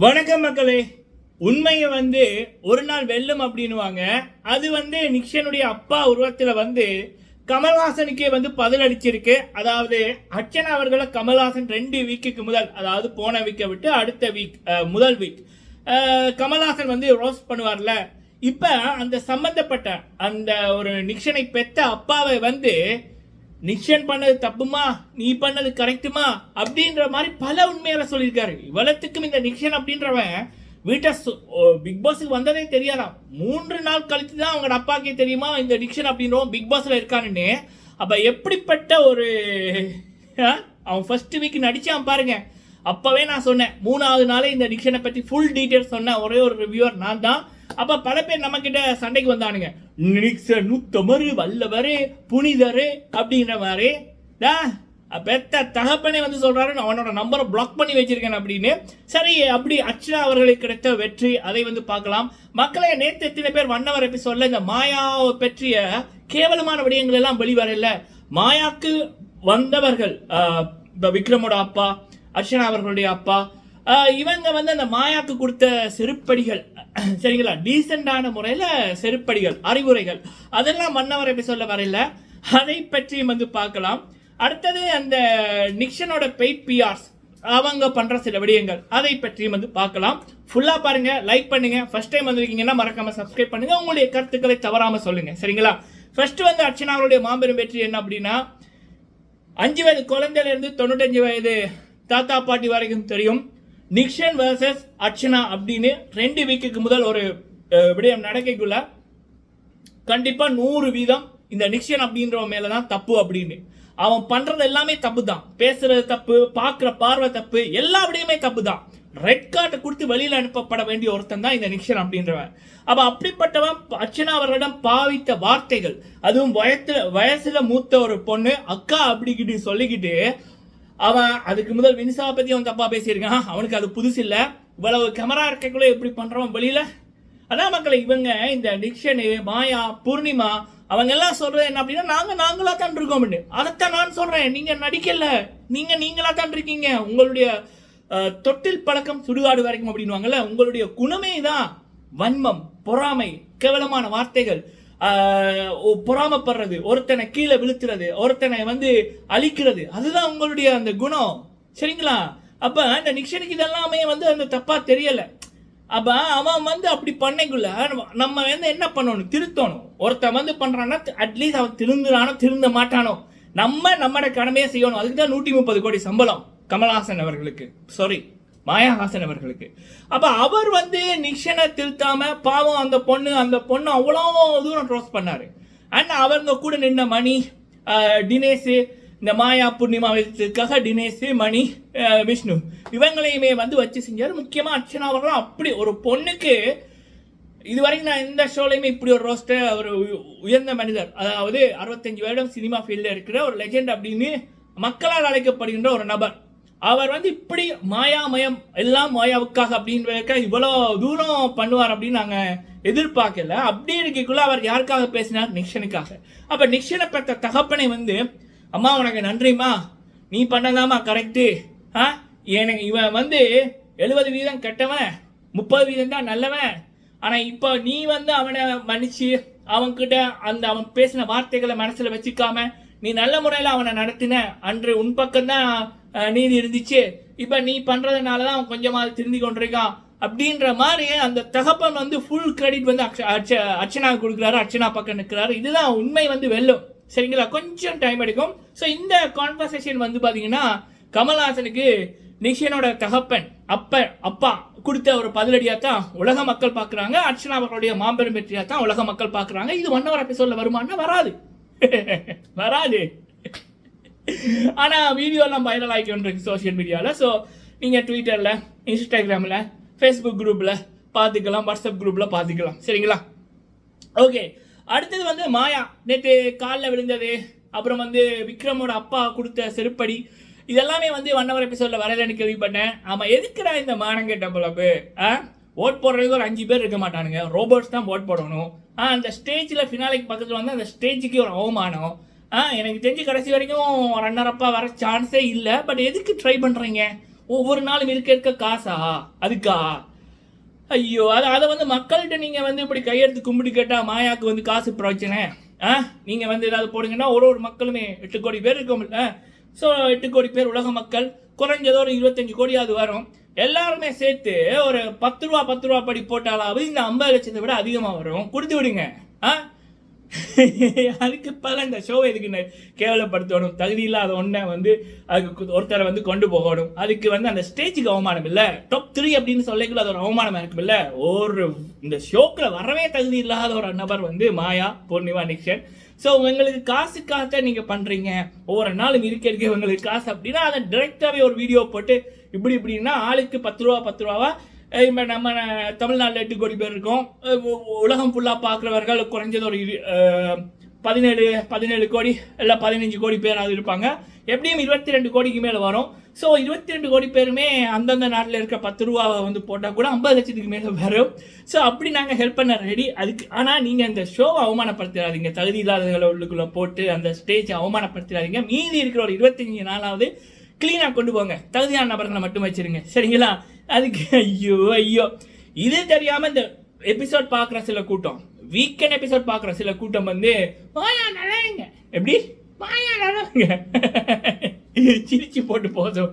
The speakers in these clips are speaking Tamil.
வணக்கம் மக்களே. உண்மையை வந்து ஒரு நாள் வெல்லும் அப்படின்னுவாங்க. அது வந்து நிக்ஷனுடைய அப்பா உருவத்தில் வந்து கமல்ஹாசனுக்கே வந்து பதில் அடிச்சிருக்கு அதாவது அர்ச்சனா அவர்களை கமல்ஹாசன் ரெண்டு வீக்குக்கு முதல் அதாவது போன வீக்கை விட்டு அடுத்த வீக் முதல் வீக் கமல்ஹாசன் வந்து ரோஸ்ட் பண்ணுவார்ல. இப்போ அந்த சம்பந்தப்பட்ட அந்த ஒரு நிக்ஷனை பெற்ற அப்பாவை வந்து நிக்ஷன் பண்ணது தப்புமா? நீ பண்ணது கரெக்டுமா அப்படின்ற மாதிரி பல உண்மையில சொல்லியிருக்காரு. இவ்வளத்துக்கும் இந்த நிக்ஷன் அப்படின்றவன் வீட்டை பிக் பாஸுக்கு வந்ததே தெரியாதான் மூன்று நாள் கழித்து தான் அவங்க அப்பாக்கே தெரியுமா இந்த நிக்ஷன் அப்படின்றவன் பிக் பாஸில் இருக்கானுன்னு? அப்போ எப்படிப்பட்ட ஒரு அவன் ஃபர்ஸ்ட் வீக் நடித்தான் பாருங்க. அப்போவே நான் சொன்னேன் மூணாவது நாளே இந்த நிக்ஷனை பற்றி ஃபுல் டீட்டெயில்ஸ் சொன்ன ஒரே ஒரு ரிவ்யூவர் நான் தான். அப்போ பல பேர் நம்ம கிட்ட சண்டைக்கு வந்தானுங்க. நிக்சன் நூத்தமரு வல்லவரு புனிதர் அப்படிங்கிற மாதிரி டா, பெத்த தகப்பனே வந்து சொல்றாரு நான் அவனோட நம்பரை பிளாக் பண்ணி வச்சிருக்கேன் அப்படின்னு. சரி அப்படி அர்ச்சனா அவர்களுக்கு கிடைத்த வெற்றி அதை வந்து பார்க்கலாம். மக்களை நேற்று எத்தனை பேர் வண்ணவர் எபிசோட்ல இந்த மாயாவை பற்றிய கேவலமான விடயங்கள் எல்லாம் வெளிவரல. மாயாக்கு வந்தவர்கள் இப்போ விக்ரமோட அப்பா அர்ச்சனா அவர்களுடைய அப்பா இவங்க வந்து அந்த மாயாக்கு கொடுத்த செருப்படிகள் சரிங்களா? டீசெண்டான முறையில் செருப்படிகள் அறிவுரைகள். அதெல்லாம் மன்னவர் சொல்ல வரையில? அதை பற்றியும் வந்து பார்க்கலாம். அடுத்தது அந்த நிக்ஷனோட பெய்ட் பிஆர்ஸ் அவங்க பண்ணுற சில விடயங்கள். அதை பற்றியும் வந்து பார்க்கலாம். ஃபுல்லாக பாருங்கள் லைக் பண்ணுங்க. ஃபஸ்ட் டைம் வந்திருக்கீங்கன்னா மறக்காமல் சப்ஸ்கிரைப் பண்ணுங்க. உங்களுடைய கருத்துக்களை தவறாமல் சொல்லுங்கள் சரிங்களா? ஃபஸ்ட்டு வந்து அர்ச்சனா அவருடைய மாபெரும் வெற்றி என்ன அப்படின்னா அஞ்சு வயது குழந்தையிலேருந்து தொண்ணூத்தஞ்சு வயது தாத்தா பாட்டி வரைக்கும் தெரியும். நிக்ஷன் வர்சஸ் அர்ச்சனா அப்படின்னு ரெண்டு வீக்குக்கு முதல் ஒரு விடயம் நடக்கைக்குள்ள கண்டிப்பா நூறு வீதம் இந்த நிக்ஷன் அப்படின்றவன் மேல தான் தப்பு அப்படின்னு. அவன் பண்றது எல்லாமே தப்பு தான் பேசுறது தப்பு பார்க்குற பார்வை தப்பு எல்லா விடையுமே தப்பு தான் ரெட் கார்டு கொடுத்து வெளியில் அனுப்பப்பட வேண்டிய ஒருத்தன் தான் இந்த நிக்ஷன் அப்படின்றவன். அப்போ அப்படிப்பட்டவன் அர்ச்சனா அவர்களிடம் பாவித்த வார்த்தைகள் அதுவும் வயத்துல வயசுல மூத்த ஒரு பொண்ணு அக்கா அப்படிக்கிட்டு சொல்லிக்கிட்டு அவன் அதுக்கு முதல் வினிசாவை பற்றி அவன் தப்பா பேசியிருக்கான். அவனுக்கு அது புதுசு இல்லை. இவ்வளவு கேமரா இருக்கக்குள்ளே எப்படி பண்ணுறவன் வெளியில்? அதான் மக்களை இவங்க இந்த நிக்ஷனு மாயா பூர்ணிமா அவங்க எல்லாம் சொல்கிறது என்ன அப்படின்னா நாங்கள் நாங்களாக தான் இருக்கோம் அப்படின்னு அதைத்தான் நான் சொல்கிறேன் நீங்கள் நடிக்கல. நீங்கள் நீங்களாக தான் இருக்கீங்க உங்களுடைய தொட்டில் பழக்கம் சுடுகாடு வரைக்கும் அப்படின்வாங்கல்ல உங்களுடைய குணமே தான் வன்மம் பொறாமை கேவலமான வார்த்தைகள். பொறாமைப்படுறது. ஒருத்தனை கீழே விழுத்துறது ஒருத்தனை வந்து அழிக்கிறது. அதுதான் உங்களுடைய அந்த குணம். சரிங்களா? அப்ப அந்த நிக்ஷனுக்கு இதெல்லாமே வந்து அந்த தப்பா தெரியல. அப்ப அவன் வந்து அப்படி பண்ணைக்குள்ள நம்ம வந்து என்ன பண்ணணும்? திருத்தணும். ஒருத்தன் வந்து பண்றான்னா அட்லீஸ்ட் அவன் திருந்துறானோ திருந்த மாட்டானோ. நம்ம நம்மட கடமையை செய்யணும். அதுக்கு தான் நூற்றி முப்பது கோடி சம்பளம். கமல்ஹாசன் அவர்களுக்கு. சாரி மாயாஹாசன் அவர்களுக்கு அப்போ அவர் வந்து நிக்ஷனை திருத்தாம பாவம் அந்த பொண்ணு அந்த பொண்ணு அவ்வளோ தூரம் ட்ரோஸ் பண்ணார். அண்ட் அவங்க கூட நின்ன மணி டினேஷு இந்த மாயா பூர்ணிமா வச்சதுக்காக மணி விஷ்ணு இவங்களையுமே வந்து வச்சு செஞ்சார். முக்கியமாக அர்ச்சனா அவர்களும் அப்படி ஒரு பொண்ணுக்கு இதுவரைக்கும் நான் எந்த ஷோலையுமே இப்படி ஒரு ரோஸ்டர் ஒரு உ- உயர்ந்த மனிதர். அதாவது அறுபத்தஞ்சு வருடம் சினிமா ஃபீல்டில் இருக்கிற ஒரு லெஜெண்ட் அப்படின்னு மக்களால் அழைக்கப்படுகின்ற ஒரு நபர். அவர் வந்து இப்படி மாயாமயம் எல்லாம் மாயாவுக்காக அப்படின்றதுக்காக இவ்வளோ தூரம் பண்ணுவார் அப்படின்னு நாங்கள் எதிர்பார்க்கல. அப்படி இருக்கக்குள்ள அவர் யாருக்காக பேசினார்? நிக்ஷனுக்காக. அப்போ நிக்ஷனை பெற்ற தகப்பனை வந்து அம்மா உனக்கு நன்றிம்மா. நீ பண்ணதாம்மா கரெக்டு ஆ? எனக்கு இவன் வந்து எழுபது வீதம் கெட்டவன் முப்பது வீதம் தான் நல்லவன். ஆனால் இப்போ நீ வந்து அவனை மன்னிச்சு அவன்கிட்ட அந்த அவன் பேசின வார்த்தைகளை மனசில் வச்சுக்காம நீ நல்ல முறையில் அவனை நடத்தின. அன்று உன் பக்கம்தான் நீதி இருந்துச்சு. இப்போ நீ பண்ணுறதுனால தான் அவன் கொஞ்சமாவது திருந்தி கொண்டிருக்கான். அப்படின்ற மாதிரி அந்த தகப்பன் வந்து ஃபுல் கிரெடிட் வந்து அக்ஷ- அர்ச்ச- அர்ச்சனாவுக்கு கொடுக்குறாரு. அர்ச்சனா பக்கம் நிற்கிறாரு. இதுதான் உண்மை வந்து வெல்லும். சரிங்களா? கொஞ்சம் டைம் எடுக்கும். ஸோ இந்த கான்வர்சேஷன் வந்து பார்த்தீங்கன்னா கமல்ஹாசனுக்கு நிஷியனோட தகப்பன் அப்ப அப்பா கொடுத்த ஒரு பதிலடியாக தான் உலக மக்கள் பார்க்குறாங்க அர்ச்சனா அவர்களுடைய மாபெரும் வெற்றியாக தான் உலக மக்கள் பார்க்குறாங்க இது ஒன் ஹவர் எபிசோட்ல வருமானா? வராது. வராது. ஆனால் வீடியோலாம் வைரல் ஆகிக்கொண்டிருக்கு சோஷியல் மீடியாவில் ஸோ நீங்கள் ட்விட்டரில் இன்ஸ்டாகிராமில் ஃபேஸ்புக் குரூப்பில் பார்த்துக்கலாம் வாட்ஸ்அப் குரூப்பில் பார்த்துக்கலாம். சரிங்களா? ஓகே அடுத்தது வந்து மாயா. நேற்று காலில் விழுந்தது. அப்புறம் வந்து விக்ரமோட அப்பா கொடுத்த செருப்படி. இதெல்லாமே வந்து ஒன் ஹவர் எபிசோட்ல வரலன்னு கேள்விப்பட்டேன். ஆமாம் எதுக்குடா இந்த மானங்கெட்ட பொழப்பு? ஆ? ஓட் போடுறதுக்கு ஒரு அஞ்சு பேர் இருக்க மாட்டானுங்க. ரோபோட்ஸ் தான் ஓட் போடணும். ஆ அந்த ஸ்டேஜில் ஃபினாலிக்கு பக்கத்தில் வந்து அந்த ஸ்டேஜுக்கு ஒரு அவமானம். ஆ எனக்கு தெரிஞ்சு கடைசி வரைக்கும் ரன்னர் வர சான்ஸே இல்லை. பட் எதுக்கு ட்ரை பண்ணுறீங்க ஒவ்வொரு நாளும் இருக்க இருக்க காசா? அதுக்கா? ஐயோ அது அதை வந்து மக்கள்கிட்ட நீங்கள் வந்து இப்படி கையெடுத்து கும்பிட்டு கேட்டால் மாயாவுக்கு வந்து காசு பிரச்சனை ஆ நீங்கள் வந்து ஏதாவது போடுங்கன்னா ஒரு ஒரு மக்களுமே எட்டு கோடி பேர் இருக்கோம்ல ஸோ எட்டு கோடி பேர் உலக மக்கள் குறைஞ்சதோ ஒரு இருபத்தஞ்சு கோடியாவது வரும். எல்லாருமே சேர்த்து ஒரு பத்து ரூபா பத்து ரூபா படி போட்டாலாவது இந்த ஐம்பது லட்சத்தை விட அதிகமாக வரும். கொடுத்து விடுங்க. ஆ அதுக்கு பல இந்த ஷோ எதுக்கு கேவலப்படுத்தணும்? தகுதி இல்லாத ஒன்றை வந்து அதுக்கு ஒருத்தரை வந்து கொண்டு போகணும். அதுக்கு வந்து அந்த ஸ்டேஜுக்கு அவமானம் இல்லை. டாப் த்ரீ அப்படின்னு சொல்லிக்குள்ள அது ஒரு அவமானம் இருக்கும் இல்லை? ஒரு இந்த ஷோக்கில் வரவே தகுதி இல்லாத ஒரு நபர் வந்து மாயா பூர்ணிமா நிக்ஷன். ஸோ உங்களுக்கு காசுக்காக நீங்கள் பண்ணுறீங்க ஒவ்வொரு நாளும் இருக்க இருக்க உங்களுக்கு காசு அப்படின்னா அதை டிரெக்டாகவே ஒரு வீடியோ போட்டு இப்படி இப்படின்னா ஆளுக்கு பத்து ரூபா பத்து ரூபாவா இப்போ நம்ம தமிழ்நாட்டில் எட்டு கோடி பேர் இருக்கோம். உலகம் ஃபுல்லாக பார்க்குறவர்கள் குறைஞ்சது ஒரு இரு- பதினேழு பதினேழு கோடி இல்லை பதினஞ்சு கோடி பேராவது இருப்பாங்க. எப்படியும் இருபத்தி ரெண்டு கோடிக்கு மேலே வரும். ஸோ இருபத்தி ரெண்டு கோடி பேருமே அந்தந்த நாட்டில் இருக்க பத்து ரூபாவை வந்து போட்டால் கூட ஐம்பது லட்சத்துக்கு மேலே வரும். ஸோ அப்படி நாங்கள் ஹெல்ப் பண்ண ரெடி அதுக்கு ஆனால் நீங்கள் அந்த ஷோவை அவமானப்படுத்திடாதீங்க. தகுதி இல்லாதவர்களை உள்ளுக்குள்ளே போட்டு அந்த ஸ்டேஜை அவமானப்படுத்திடாதீங்க. மீதி இருக்கிற ஒரு இருபத்தஞ்சி நாளாவது க்ளீனாக கொண்டு போங்க. தகுதியான நபர்களை மட்டும் வச்சிருங்க. சரிங்களா? அதுக்கு ஐயோ ஐயோ. இது தெரியாமல் இந்த எபிசோட் பார்க்குற சில கூட்டம். வீக்கெண்ட் எபிசோட் பார்க்குற சில கூட்டம் வந்து மாயா நல்லாங்க எப்படி? மாயா நல்லாங்க சிரிச்சு போட்டு போதும்.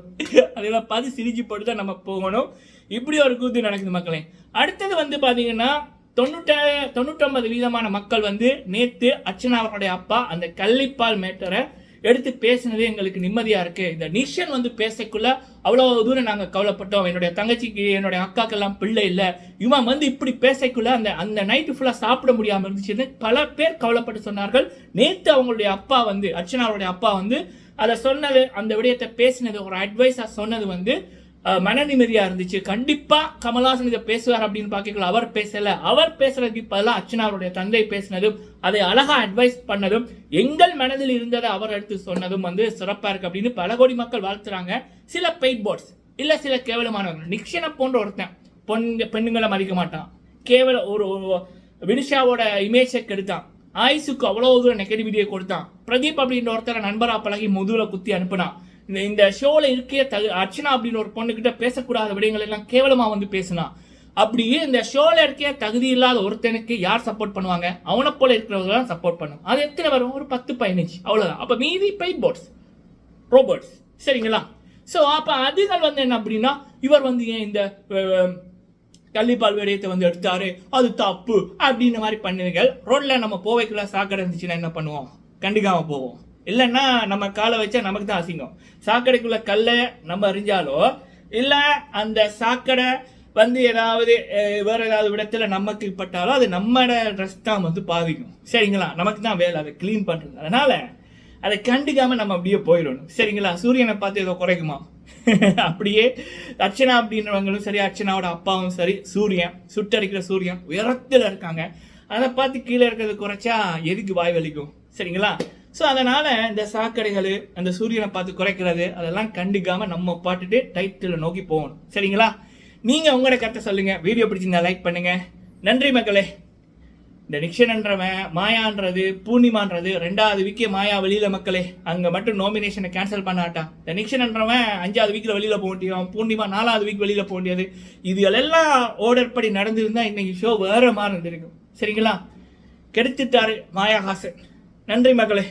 அதெல்லாம் பார்த்து சிரிச்சு போட்டு தான் நம்ம போகணும். இப்படி ஒரு கூத்து நடக்குது மக்களே. அடுத்தது வந்து பார்த்தீங்கன்னா தொண்ணூற்ற தொண்ணூற்றம்பது வீதமான மக்கள் வந்து நேத்து அர்ச்சனா அவர்களுடைய அப்பா அந்த கள்ளிப்பால் மேட்டரை எடுத்து பேசினது எங்களுக்கு நிம்மதியாக இருக்குது இந்த நிஷன் வந்து பேசக்குள்ள அவ்வளோ தூரம் நாங்கள் கவலைப்பட்டோம். என்னுடைய தங்கச்சிக்கு என்னுடைய அக்காக்கெல்லாம் பிள்ளை இல்லை. இவன் வந்து இப்படி பேசக்குள்ள அந்த அந்த நைட்டு ஃபுல்லாக சாப்பிட முடியாமல் இருந்துச்சுன்னு பல பேர் கவலைப்பட்டு சொன்னார்கள். நேற்று அவங்களுடைய அப்பா வந்து அர்ச்சனாவுடைய அப்பா வந்து அதை சொன்னது அந்த விடயத்தை பேசினது ஒரு அட்வைஸாக சொன்னது வந்து மன நிம்மதியாக இருந்துச்சு. கண்டிப்பா கமல்ஹாசன் இதை பேசுவார் அப்படின்னு பார்க்கலாம் அவர் பேசல. அவர் பேசுறதுக்கு பதிலாக அர்ச்சனா அவருடைய தந்தை பேசினதும் அதை அழகா அட்வைஸ் பண்ணதும் எங்கள் மனதில் இருந்ததை அவர் எடுத்து சொன்னதும் வந்து சிறப்பா இருக்கு அப்படின்னு பல கோடி மக்கள் வாழ்த்துறாங்க. சில பெயிட் போர்ட்ஸ் இல்ல சில கேவலமானவர்கள். நிக்ஷனை போன்ற ஒருத்தன் பொண்ணு பெண்ணுங்களை மதிக்க மாட்டான். கேவல ஒரு வினிஷாவோட இமேஜை கெடுத்தான் ஆயுசுக்கு அவ்வளவு தூரம் நெகட்டிவிட்டியை கொடுத்தான். பிரதீப் அப்படின்ற ஒருத்தரை நண்பரா பழகி முதுகுல குத்தி அனுப்புனான். இந்த இந்த ஷோவில் இருக்கே தகு அர்ச்சனா அப்படின்னு ஒரு பொண்ணுக்கிட்ட பேசக்கூடாத விடயங்கள் எல்லாம் கேவலமாக வந்து பேசினான் அப்படியே இந்த ஷோவில் இருக்கே தகுதி இல்லாத ஒருத்தனுக்கு யார் சப்போர்ட் பண்ணுவாங்க? அவனை போல இருக்கிறவங்க தான் சப்போர்ட் பண்ணும். அது எத்தனை வரும்? ஒரு பத்து பதினஞ்சு. அவ்வளோதான் அப்போ மீதி பெயிட் போட்ஸ் ரோபோட்ஸ் சரிங்களா? ஸோ அப்போ அதுகள் வந்து என்ன அப்படின்னா இவர் வந்து ஏன் இந்த கள்ளிப்பால் விடயத்தை வந்து எடுத்தாரு? அது தப்பு. அப்படின்ற மாதிரி பண்ணுவீங்கள் ரோட்ல நம்ம போவைக்குள்ள சாக்கடை இருந்துச்சுன்னா என்ன பண்ணுவோம்? கண்டுக்காம போவோம். இல்லைன்னா நம்ம காலை வச்சா நமக்கு தான் அசிங்கம். சாக்கடைக்குள்ள கல்லை நம்ம அறிஞ்சாலோ இல்லை அந்த சாக்கடை வந்து ஏதாவது வேறு ஏதாவது இடத்துல நமக்கு பட்டாலோ அது நம்மட ட்ரெஸ் தான் வந்து பாதிக்கும் சரிங்களா? நமக்கு தான் வேலை. அதை க்ளீன் பண்ணுறது அதனால் அதை கண்டுக்காமல் நம்ம அப்படியே போயிடணும். சரிங்களா? சூரியனை பார்த்து ஏதோ குறைக்குமா? அப்படியே அர்ச்சனா அப்படின்றவங்களும் சரி அர்ச்சனாவோட அப்பாவும் சரி சூரியன் சுட்டரிக்கிற சூரியன் உயரத்தில் இருக்காங்க. அதை பார்த்து கீழே இருக்கிறது குறைச்சா எதுக்கு வாய் வலிக்கும்? சரிங்களா? ஸோ அதனால் இந்த சாக்கடைகள் அந்த சூரியனை பார்த்து குறைக்கிறது அதெல்லாம் கண்டுக்காமல் நம்ம பாட்டுட்டு டைட்டில் நோக்கி போகணும். சரிங்களா? நீங்கள் உங்களோட கருத்தை சொல்லுங்கள் வீடியோ பிடிச்சிருந்தா லைக் பண்ணுங்கள் நன்றி மக்களே. இந்த நிக்ஷன்ன்றவன் மாயான்றது பூர்ணிமான்றது ரெண்டாவது வீக்கே மாயா வெளியில் மக்களே. அங்கே மட்டும் நாமினேஷனை கேன்சல் பண்ணாட்டான். இந்த நிக்ஷன்ன்றவன் அஞ்சாவது வீக்கில் வெளியில் போக முடியும் பூர்ணிமா நாலாவது வீக் வெளியில் போக முடியாது இதுகளெல்லாம் எல்லாம் படி நடந்திருந்தா இன்னைக்கு ஷோ வேறு மாதிரி இருந்திருக்கும் சரிங்களா? கெடுத்துட்டாரு மாயா ஹாசன் நன்றி மக்களே.